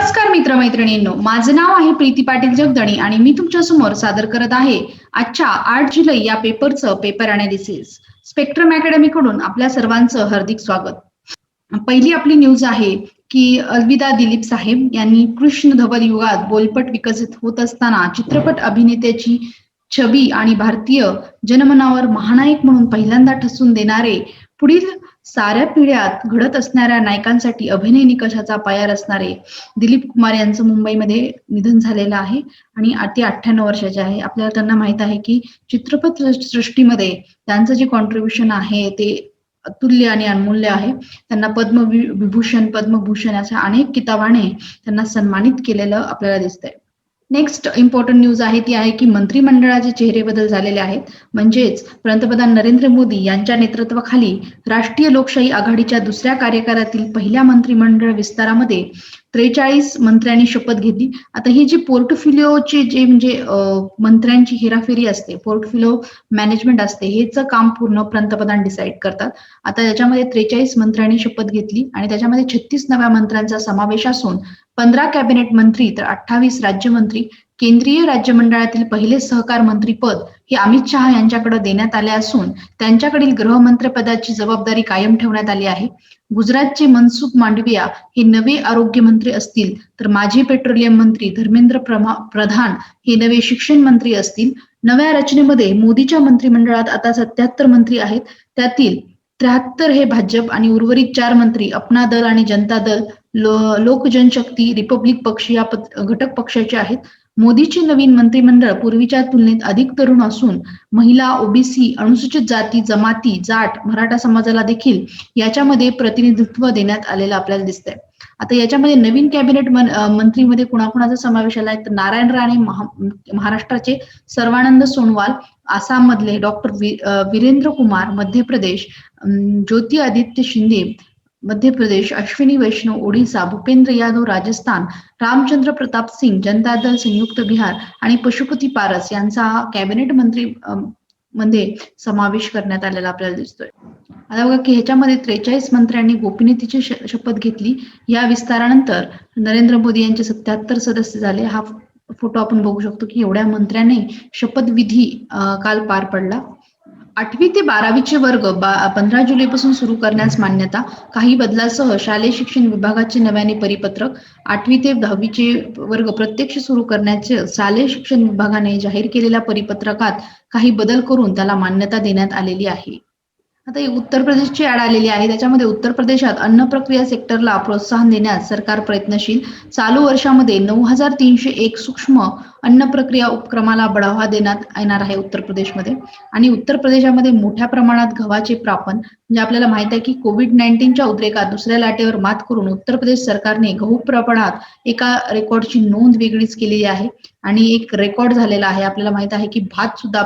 नमस्कार मित्रमैत्रिणींनो. माझं नाव आहे प्रीती पाटील जगदणी आणि मी तुमच्यासमोर सादर करत आहे आजच्या आठ जुलै या पेपरचं पेपर अनालिसिस स्पेक्ट्रम अकॅडमी कडून आपल्या सर्वांचं हार्दिक स्वागत. पहिली आपली न्यूज आहे की अलविदा दिलीप साहेब यांनी कृष्ण धवल युगात बोलपट विकसित होत असताना चित्रपट अभिनेत्याची छबी आणि भारतीय जनमनावर महानायक म्हणून पहिल्यांदा ठसून देणारे पुढील साऱ्या पिढ्यात घडत असणाऱ्या नायकांसाठी अभिनय निकषाचा पाया असणारे दिलीप कुमार यांचं मुंबईमध्ये निधन झालेलं आहे आणि ते अठ्ठ्याण्णव वर्षाचे आहे. आपल्याला त्यांना माहीत आहे की चित्रपट सृष्टीमध्ये त्यांचं जे कॉन्ट्रीब्युशन आहे ते अतुल्य आणि अनमूल्य आहे. त्यांना पद्म विभूषण पद्मभूषण अशा अनेक किताबाने त्यांना सन्मानित केलेलं आपल्याला दिसतंय. नेक्स्ट इम्पॉर्टंट न्यूज आहे ती आहे की मंत्रिमंडळाचे चेहरे बदल झालेले आहेत. म्हणजेच पंतप्रधान नरेंद्र मोदी यांच्या नेतृत्वाखाली राष्ट्रीय लोकशाही आघाडीच्या दुसऱ्या कार्यकाळातील पहिल्या मंत्रिमंडळ विस्तारामध्ये त्रेचाळीस मंत्र्यांनी शपथ घेतली. आता ही जी पोर्टफोलिओची जे म्हणजे मंत्र्यांची हेराफेरी असते पोर्टफोलिओ मॅनेजमेंट असते हेच काम पूर्ण पंतप्रधान डिसाईड करतात. आता याच्यामध्ये त्रेचाळीस मंत्र्यांनी शपथ घेतली आणि त्याच्यामध्ये छत्तीस नव्या मंत्र्यांचा समावेश असून पंधरा कॅबिनेट मंत्री तर अठ्ठावीस राज्यमंत्री केंद्रीय राज्यमंडळातील पहिले सहकार मंत्री पद हे अमित शहा यांच्याकडे देण्यात आले असून त्यांच्याकडील गृहमंत्रीपदाची जबाबदारी कायम ठेवण्यात आली आहे. गुजरातचे मनसुख मांडविया हे नवे आरोग्य मंत्री असतील तर माजी पेट्रोलियम मंत्री धर्मेंद्र प्रधान हे नवे शिक्षण मंत्री असतील. नव्या रचनेमध्ये मोदीच्या मंत्रिमंडळात आता सत्याहत्तर मंत्री आहेत. त्यातील त्र्याहत्तर हे भाजप आणि उर्वरित चार मंत्री अपना दल आणि जनता दल लोक जनशक्ती रिपब्लिक पक्ष या घटक पक्षाचे आहेत. मोदीचे नवीन मंत्रिमंडळ पूर्वीच्या तुलनेत अधिक तरुण असून महिला ओबीसी अनुसूचित जाती जमाती जाट मराठा समाजाला देखील याच्यामध्ये प्रतिनिधित्व देण्यात आलेलं आपल्याला दिसतंय. आता याच्यामध्ये नवीन कॅबिनेट मंत्रीमध्ये कुणाकुणाचा समावेश आलाय? तर नारायण राणे महा महाराष्ट्राचे सर्वानंद सोनवाल आसाम मधले डॉक्टर वीरेंद्र कुमार मध्य प्रदेश ज्योती आदित्य शिंदे मध्य प्रदेश अश्विनी वैष्णव ओडिसा भूपेंद्र यादव राजस्थान रामचंद्र प्रताप सिंग जनता दल संयुक्त बिहार आणि पशुपती पारस यांचा कॅबिनेट मंत्री मध्ये समावेश करण्यात आलेला आपल्याला दिसतोय. आता बघा की ह्याच्यामध्ये त्रेचाळीस मंत्र्यांनी गोपनीयतेची शपथ घेतली. या विस्तारानंतर नरेंद्र मोदी यांचे सत्याहत्तर सदस्य झाले. हा फोटो आपण बघू शकतो की एवढ्या मंत्र्यांनी शपथविधी काल पार पडला. आठवी ते बारावीचे वर्ग पंधरा जुलैपासून सुरू करण्यास मान्यता काही बदलासह शालेय शिक्षण विभागाचे नव्याने परिपत्रक आठवी ते दहावीचे वर्ग प्रत्यक्ष सुरू करण्याचे शालेय शिक्षण विभागाने जाहीर केलेल्या परिपत्रकात काही बदल करून त्याला मान्यता देण्यात आलेली आहे. आता उत्तर प्रदेशची ॲड आलेली आहे. त्याच्यामध्ये उत्तर प्रदेशात अन्न प्रक्रिया सेक्टरला प्रोत्साहन देण्यास सरकार प्रयत्नशील. चालू वर्षामध्ये नऊ हजार तीनशे एक सूक्ष्म अन्न प्रक्रिया उपक्रमाला बढावा देण्यात येणार आहे उत्तर प्रदेशमध्ये. आणि उत्तर प्रदेशामध्ये मोठ्या प्रमाणात गव्हाचे प्रापण म्हणजे आपल्याला माहीत आहे की कोविड नाईन्टीनच्या उद्रेकात दुसऱ्या लाटेवर मात करून उत्तर प्रदेश सरकारने गहू प्रमाणात एका रेकॉर्डची नोंद वेगळीच केलेली आहे. आणि एक रेकॉर्ड झालेला आहे. आपल्याला माहीत आहे की भात सुद्धा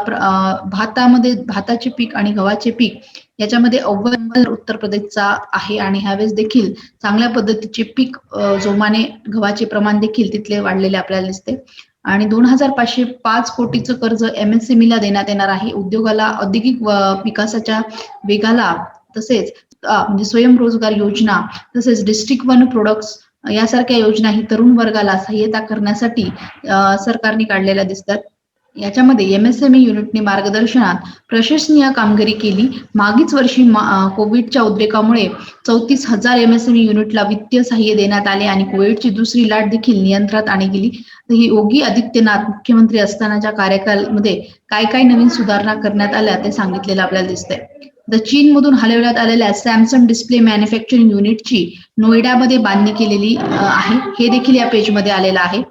भातामध्ये भाताचे पीक आणि गव्हाचे पीक याच्यामध्ये अव्वल उत्तर प्रदेशचा आहे. आणि ह्यावेळेस देखील चांगल्या पद्धतीचे पीक जोमाने गव्हाचे प्रमाण देखील तिथले वाढलेले आपल्याला दिसते. आणि दोन हजार पाचशे पाच कोटीचं कर्ज एमएसएमईला देण्यात येणार आहे. उद्योगाला औद्योगिक विकासाच्या वेगाला तसेच म्हणजे स्वयंरोजगार योजना तसेच डिस्ट्रिक्ट वन प्रोडक्ट्स यासारख्या योजना ही तरुण वर्गाला सहाय्यता करण्यासाठी सरकारने काढलेल्या दिसतात. याच्यामध्ये एमएसएमई युनिटने मार्गदर्शनात प्रशंसनीय कामगिरी केली. मागीच वर्षी कोविडच्या उद्रेकामुळे चौतीस हजार एमएसएमई युनिटला वित्तीय सहाय्य देण्यात आले आणि कोविडची दुसरी लाट देखील नियंत्रणात आणली गेली. तर ही योगी आदित्यनाथ मुख्यमंत्री असतानाच्या कार्यकालमध्ये काय काय नवीन सुधारणा करण्यात आल्या ते सांगितलेलं आपल्याला दिसतंय. द चीन मधून हलवण्यात आलेल्या सॅमसंग डिस्प्ले मॅन्युफॅक्चरिंग युनिटची नोएडामध्ये बांधणी केलेली आहे. हे देखील या पेजमध्ये आलेलं आहे.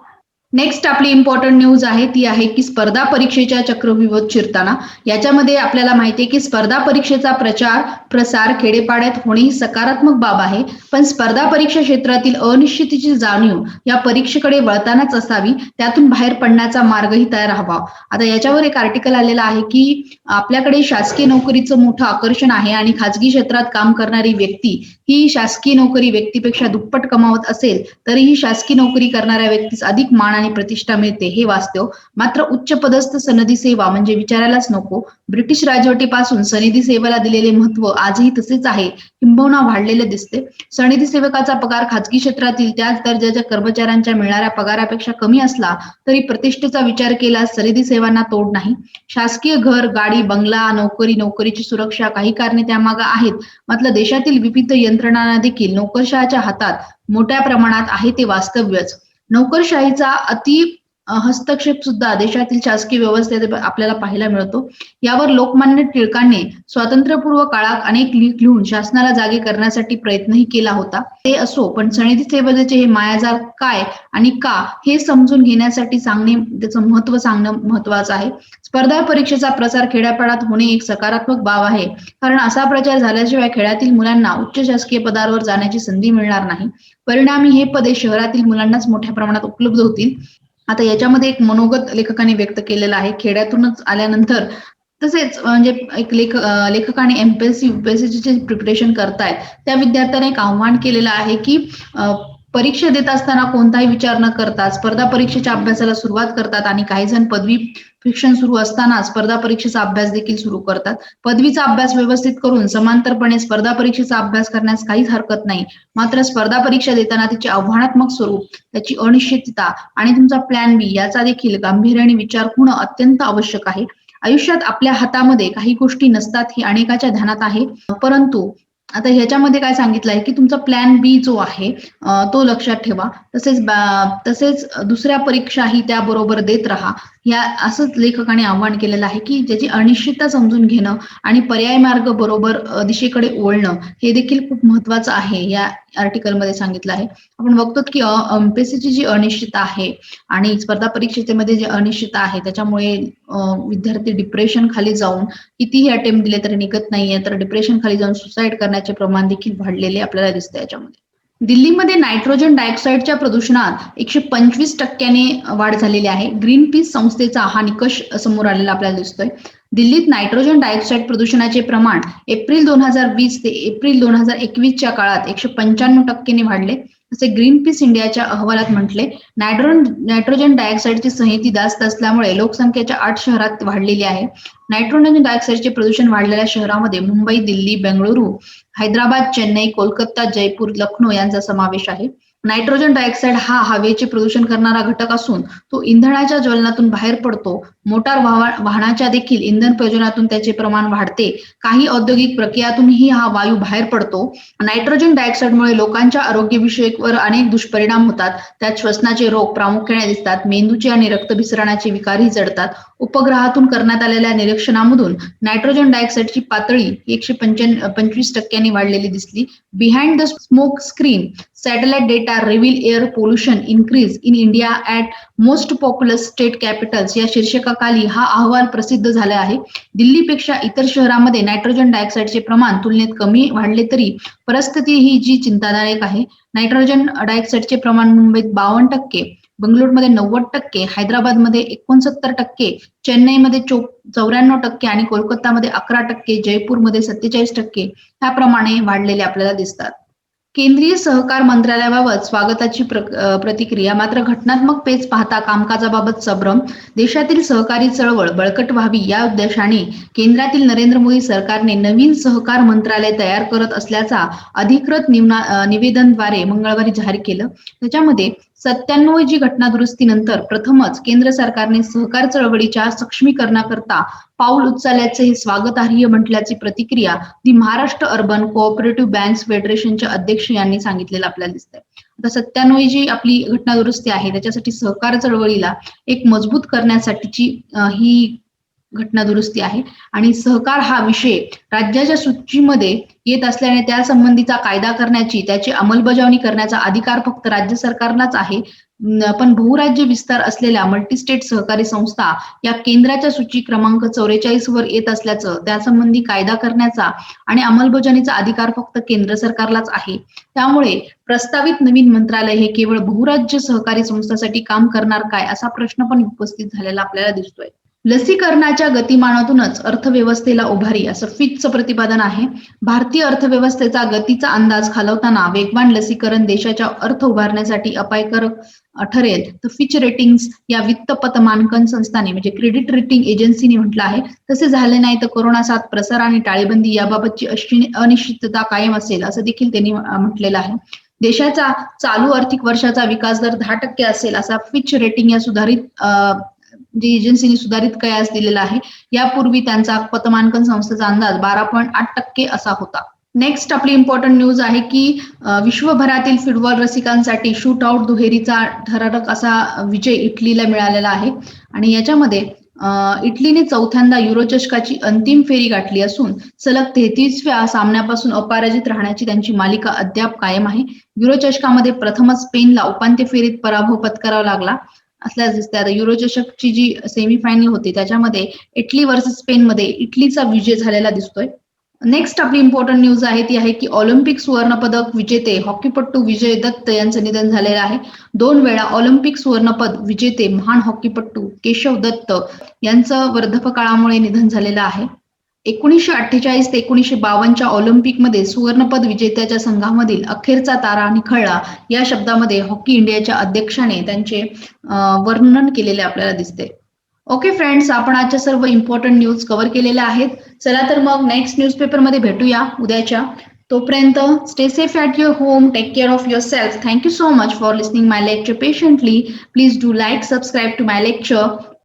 नेक्स्ट आपली इम्पॉर्टंट न्यूज आहे ती आहे की स्पर्धा परीक्षेच्या चक्रविवत शिरताना याच्यामध्ये आपल्याला माहिती आहे की स्पर्धा परीक्षेचा प्रचार प्रसार खेडेपाड्यात होणे ही सकारात्मक बाब आहे. पण स्पर्धा परीक्षा क्षेत्रातील अनिश्चितीची जाणीव या परीक्षेकडे वळतानाच असावी त्यातून बाहेर पडण्याचा मार्गही तयार हवा. आता याच्यावर एक आर्टिकल आलेला आहे की आपल्याकडे शासकीय नोकरीचं मोठं आकर्षण आहे आणि खाजगी क्षेत्रात काम करणारी व्यक्ती ही शासकीय नोकरी व्यक्तीपेक्षा दुप्पट कमावत असेल तरीही शासकीय नोकरी करणाऱ्या व्यक्तीस अधिक मान आणि प्रतिष्ठा मिळते हे वास्तव मात्र उच्च पदस्थ सनदी सेवा म्हणजे विचारायलाच नको. ब्रिटिश राजवटीपासून सनदी सेवेला दिलेले महत्त्व आजही तसेच आहे. किंबहुना वाढलेले दिसते. सनदी सेवकाचा पगार खाजगी क्षेत्रातील त्याच दर्जाच्या कर्मचाऱ्यांच्या मिळणाऱ्या पगारापेक्षा कमी असला तरी प्रतिष्ठेचा विचार केल्यास सनदी सेवांना तोड नाही. शासकीय घर गाडी बंगला नोकरी नोकरीची सुरक्षा काही कारणे त्यामागे आहेत. मात्र देशातील विविध यंत्रणांना देखील नोकरशहाच्या हातात मोठ्या प्रमाणात आहे ते वास्तव्यच. नोकरशाहीचा अति हस्तक्षेप सुद्धा देशातील शासकीय व्यवस्थेत आपल्याला पाहायला मिळतो. यावर लोकमान्य टिळकांनी स्वातंत्र्यपूर्व काळात अनेक लेख लिहून शासनाला जागे करण्यासाठी प्रयत्नही केला होता. ते असो पण सनदी सेवेचे हे मायाजार काय आणि का हे समजून घेण्यासाठी सांगणे त्याचं महत्त्व सांगणं महत्वाचं आहे. स्पर्धा परीक्षेचा प्रसार खेड्यापाड्यात होणे एक सकारात्मक बाब आहे. कारण असा प्रचार झाल्याशिवाय खेड्यातील मुलांना उच्च शासकीय पदावर जाण्याची संधी मिळणार नाही. परिणामी हे पदे शहरातील मुलांनाच मोठ्या प्रमाणात उपलब्ध होतील. आता याच्यामध्ये एक मनोगत लेखकाने व्यक्त केलेलं आहे. खेड्यातूनच आल्यानंतर तसेच म्हणजे एक लेख लेखकाने एमपीएससी युपीएससी चे प्रिपरेशन करतायत त्या विद्यार्थ्याने एक आव्हान केलेलं आहे की परीक्षा देत असताना कोणताही विचार न करता स्पर्धा परीक्षेच्या अभ्यासाला सुरुवात करतात आणि काही जण पदवी शिक्षण सुरू असताना स्पर्धा परीक्षेचा अभ्यास देखील सुरू करतात. पदवीचा अभ्यास व्यवस्थित करून समांतरपणे स्पर्धा परीक्षेचा अभ्यास करण्यास काहीच हरकत नाही. मात्र स्पर्धा परीक्षा देताना तिचे आव्हानात्मक स्वरूप त्याची अनिश्चितता आणि तुमचा प्लॅन बी याचा देखील गांभीर्याने विचार होणं अत्यंत आवश्यक आहे. आयुष्यात आपल्या हातामध्ये काही गोष्टी नसतात ही अनेकाच्या ध्यानात आहे. परंतु आता ह्याच्यामध्ये काय सांगितलं आहे की तुमचा प्लॅन बी जो आहे तो लक्षात ठेवा. तसेच तसेच दुसऱ्या परीक्षाही त्याबरोबर देत राहा. या असंच लेखकाने आव्हान केलेलं आहे की ज्याची अनिश्चितता समजून घेणं आणि पर्याय मार्ग बरोबर दिशेकडे ओळणं हे देखील खूप महत्वाचं आहे या आर्टिकलमध्ये सांगितलं आहे. आपण बघतो की एमपीएससीची जी अनिश्चितता आहे आणि स्पर्धा परीक्षेमध्ये जी अनिश्चितता आहे त्याच्यामुळे विद्यार्थी डिप्रेशन खाली जाऊन कितीही अटेम्प्ट दिले तरी निघत नाहीये. तर डिप्रेशन खाली जाऊन सुसाईड करण्याचे प्रमाण देखील वाढलेले आपल्याला दिसतं याच्यामध्ये. दिल्लीमध्ये नायट्रोजन डायऑक्साईडच्या प्रदूषणात एकशे पंचवीस टक्क्याने वाढ झालेली आहे. ग्रीन पीस संस्थेचा हा निकष समोर आलेला आपल्याला दिसतोय. दिल्लीत नायट्रोजन डायऑक्साईड प्रदूषणाचे प्रमाण एप्रिल दोन हजार वीस ते एप्रिल दोन हजार एकवीसच्या काळात एकशे पंच्याण्णव टक्क्याने वाढले. असे ग्रीन पीस इंडियाच्या अहवालात म्हटले नायट्रोजन नायट्रोजन डायऑक्साईडची संहिती जास्त असल्यामुळे लोकसंख्येच्या आठ शहरात वाढलेली आहे. नायट्रोजन डायऑक्साईडचे प्रदूषण वाढलेल्या शहरामध्ये मुंबई दिल्ली बेंगळुरू हैदराबाद चेन्नई कोलकाता जयपूर लखनौ यांचा समावेश आहे. नायट्रोजन डायऑक्साईड हा हवेचे प्रदूषण करणारा घटक असून तो इंधनाच्या ज्वलनातून बाहेर पडतो. मोटार वाहनाच्या देखील इंधन प्रयोजनातून त्याचे प्रमाण वाढते. काही औद्योगिक प्रक्रियातूनही हा वायू बाहेर पडतो. नायट्रोजन डायऑक्साईडमुळे लोकांच्या आरोग्यविषयकवर अनेक दुष्परिणाम होतात. त्यात श्वसनाचे रोग प्रामुख्याने दिसतात. मेंदूचे आणि रक्तभिसरणाचे विकारही जडतात. उपग्रहातून करण्यात आलेल्या निरीक्षणामधून नायट्रोजन डायऑक्साईडची पातळी एकशे पंचवीस टक्क्यांनी वाढलेली दिसली. Behind the smoke screen satellite data reveal air pollution increase in India at most populous state capitals या शीर्षकाखाली हा अहवाल प्रसिद्ध झाला आहे. दिल्लीपेक्षा इतर शहरांमध्ये नायट्रोजन डायऑक्साईडचे प्रमाण तुलनेत कमी वाढले तरी परिस्थिती ही जी चिंतादायक आहे. नायट्रोजन डायऑक्साईडचे प्रमाण मुंबईत बावन्न टक्के बंगलोरमध्ये नव्वद टक्के हैदराबादमध्ये एकोणसत्तर टक्के चेन्नईमध्ये चो चौऱ्याण्णव टक्के आणि कोलकातामध्ये अकरा टक्के जयपूरमध्ये सत्तेचाळीस टक्के. ह्याप्रमाणे वाढलेले आपल्याला दिसतात. केंद्रीय सहकार मंत्रालयाबाबत स्वागताची प्र- प्रतिक्रिया. मात्र घटनात्मक पेच पाहता कामकाजाबाबत संभ्रम. देशातील सहकारी चळवळ बळकट व्हावी या उद्देशाने केंद्रातील नरेंद्र मोदी सरकारने नवीन सहकार मंत्रालय तयार करत असल्याचा अधिकृत निवेदनद्वारे मंगळवारी जाहीर केलं. त्याच्यामध्ये सत्त्याण्णव जी घटना दुरुस्तीनंतर प्रथमच केंद्र सरकारने सहकार चळवळीच्या सक्षमीकरणाकरता पाऊल उचलल्याचे हे स्वागतार्ह म्हटल्याची प्रतिक्रिया the Maharashtra urban cooperative banks फेडरेशनचे अध्यक्ष यांनी सांगितलेलं आपल्याला दिसतंय आता सत्त्याण्णव जी आपली घटना दुरुस्ती आहे त्याच्यासाठी सहकार चळवळीला एक मजबूत करण्यासाठीची ही घटना दुरुस्ती आहे. आणि सहकार हा विषय राज्याच्या सूचीमध्ये येत असल्याने त्या संबंधीचा कायदा करण्याची त्याची अंमलबजावणी करण्याचा अधिकार फक्त राज्य सरकारलाच आहे. पण बहुराज्य विस्तार असलेल्या मल्टीस्टेट सहकारी संस्था या केंद्राच्या सूची क्रमांक चौवेचाळीस वर येत असल्याचं त्यासंबंधी कायदा करण्याचा आणि अंमलबजावणीचा अधिकार फक्त केंद्र सरकारलाच आहे. त्यामुळे प्रस्तावित नवीन मंत्रालय हे केवळ बहुराज्य सहकारी संस्थांसाठी काम करणार काय असा प्रश्न पण उपस्थित झालेला आपल्याला दिसतोय. लसीकरणाच्या गतिमानातूनच अर्थव्यवस्थेला उभारी असं फिचचं प्रतिपादन आहे. भारतीय अर्थव्यवस्थेचा गतीचा अंदाज खालवताना वेगवान लसीकरण देशाच्या अर्थ उभारण्यासाठी अपायकारक ठरेल. तर फिच रेटिंग्स या वित्त पतमानकन संस्थाने म्हणजे क्रेडिट रेटिंग एजन्सीने म्हटलं आहे. तसे झाले नाही तर कोरोना साथ प्रसार आणि टाळेबंदी याबाबतची अशी अनिश्चितता कायम असेल असं देखील त्यांनी म्हटलेलं आहे. देशाचा चालू आर्थिक वर्षाचा विकास दर दहा टक्के असेल असा फिच रेटिंग या सुधारित म्हणजे जी एजन्सीने सुधारित कयास दिलेला आहे. यापूर्वी त्यांचा पतमानकन संस्थेचा अंदाज बारा पॉईंट आठ टक्के असा होता. नेक्स्ट आपली इम्पॉर्टंट न्यूज आहे की विश्वभरातील फुटबॉल रसिकांसाठी शूट आउट दुहेरीचा ठरारक असा विजय इटलीला मिळालेला आहे. आणि याच्यामध्ये इटलीने चौथ्यांदा युरोचषकाची अंतिम फेरी गाठली असून सलग तेहतीसव्या सामन्यापासून अपराजित राहण्याची त्यांची मालिका अद्याप कायम आहे. युरोचषकामध्ये प्रथमच स्पेनला उपांत्य फेरीत पराभव पत्करावा लागला. असल्यास दिसते आता युरो चषकची जी सेमीफायनल होती त्याच्यामध्ये इटली वर्सेस स्पेनमध्ये इटलीचा विजय झालेला दिसतोय. नेक्स्ट आपली इम्पॉर्टंट न्यूज आहे ती आहे की ऑलिम्पिक सुवर्णपदक विजेते हॉकीपट्टू विजय दत्त यांचं निधन झालेलं आहे. दोन वेळा ऑलिम्पिक सुवर्णपद विजेते महान हॉकीपट्टू केशव दत्त यांचं वर्धपकाळामुळे निधन झालेलं आहे. एकोणीसशे अठ्ठेचाळीस ते एकोणीसशे बावन्नच्या ऑलिम्पिकमध्ये सुवर्णपद विजेत्याच्या संघामधील अखेरचा तारा निखळला या शब्दामध्ये हॉकी इंडियाच्या अध्यक्षाने त्यांचे वर्णन केलेले आपल्याला दिसते. ओके फ्रेंड्स आपण आजच्या सर्व इम्पॉर्टंट न्यूज कव्हर केलेल्या आहेत. चला तर मग नेक्स्ट न्यूजपेपरमध्ये भेटूया उद्याच्या. तोपर्यंत stay safe at your home take care of yourself thank you so much for listening my lecture patiently please do like subscribe to my lecture